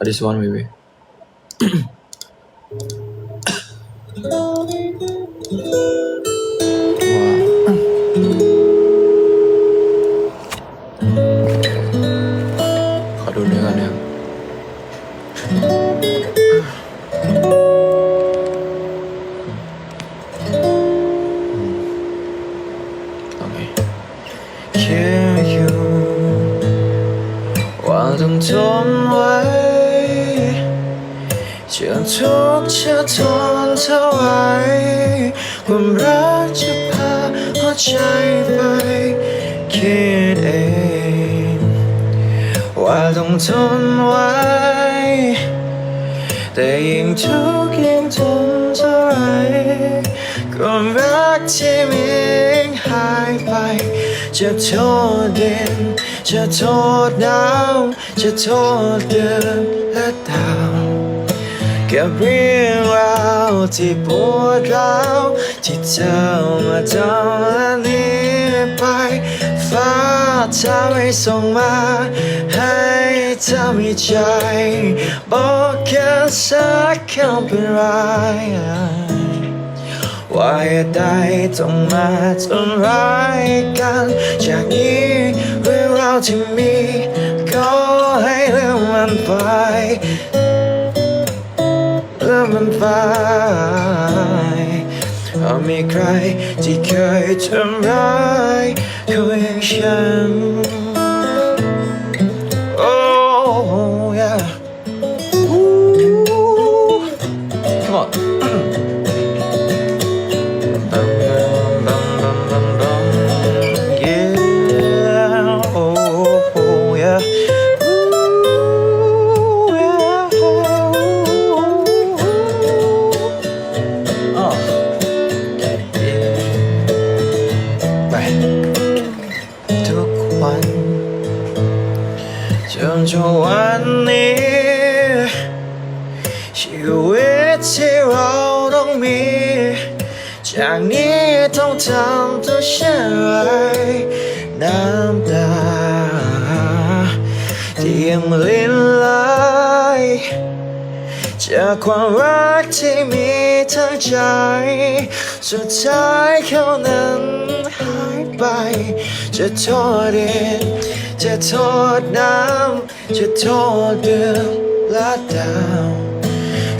or this one maybe ขอดูเนื้อก่อนนะครับโอเคแค่อยู่ว่าต้องทนไว้ จะทุกข์จะทนเท่าไหรความรักจะพาหัวใจไปคิดเอง ว่าต้องทนไว้ แต่ยิ่งทุกข์ยิ่งทนเท่าไหรความรักที่มียิ่งหายไป จะโทษเดินจะโทษน้ำจะโทษเดือนและดาว กับเรื่องราวที่ปวดร้าวที่เธอมาทำและนี้ไปฟ้าเธอไม่ส่งมาให้เธอมีใจ บอกแค่สักคำเป็นไรว่าเหตุใดต้องมาทำร้ายกัน จากนี้เรื่องราวที่มี ก็ให้ลืมมันไป มันไป เอามีใครที่เคยทำร้ายเขาอย่างฉัน จนถึงวันนี้ ชีวิตที่เราต้องมี จากนี้ต้องทำตัวเช่นไรน้ำตาที่ยังลิ้นไหลจากความรักที่มีทั้งใจ สุดท้ายเขานั้นหายไป จะโทษดิน จะโทษน้ำจะโทษเดือนและดาว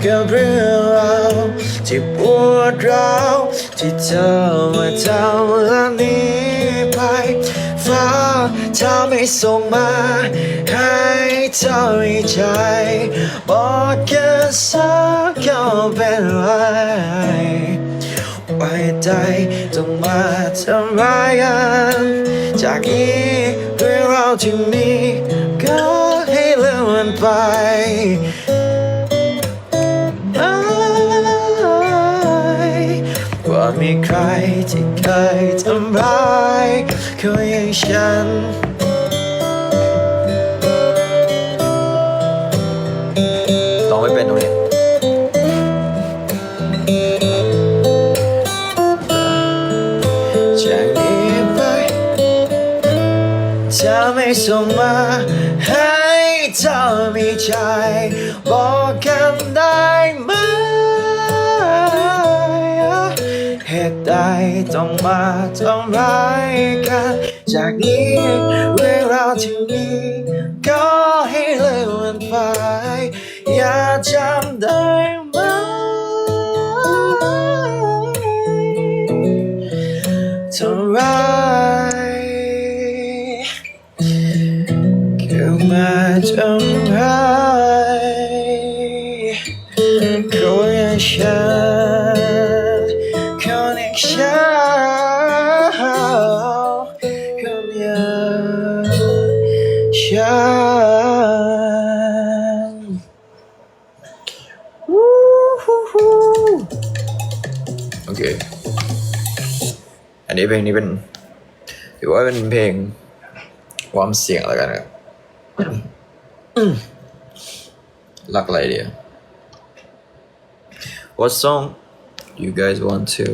กับเรื่องราวที่ปวดร้าวที่เธอมาทำและนี้ไปฟ้าเธอไม่ส่งมาให้เธอมีใจบอกแค่สักคำเป็นไรไว้ใจต้องมาทำร้ายกันจากนี้ ที่มีก็ให้ลืมมันไปว่ามีใครที่เคยทำร้ายเขาอย่างฉัน จะไม่ส่งมาให้เธอมีใจบอกกันได้ไหมเหตุใดต้องมาทำร้ายกัน จากนี้เรื่องราวที่มีก็ให้เลืมมันไป อย่าจำได้ำร้ายคนอย่างฉันคนอย่างฉันคนอย่างฉันวู้ฮู้ฮู้โอเค อันนี้เพลงนี้เป็นถือว่าเป็นเพลงความเสี่ยงแล้วกันครับ รักอะไรเดียว What song you guys want to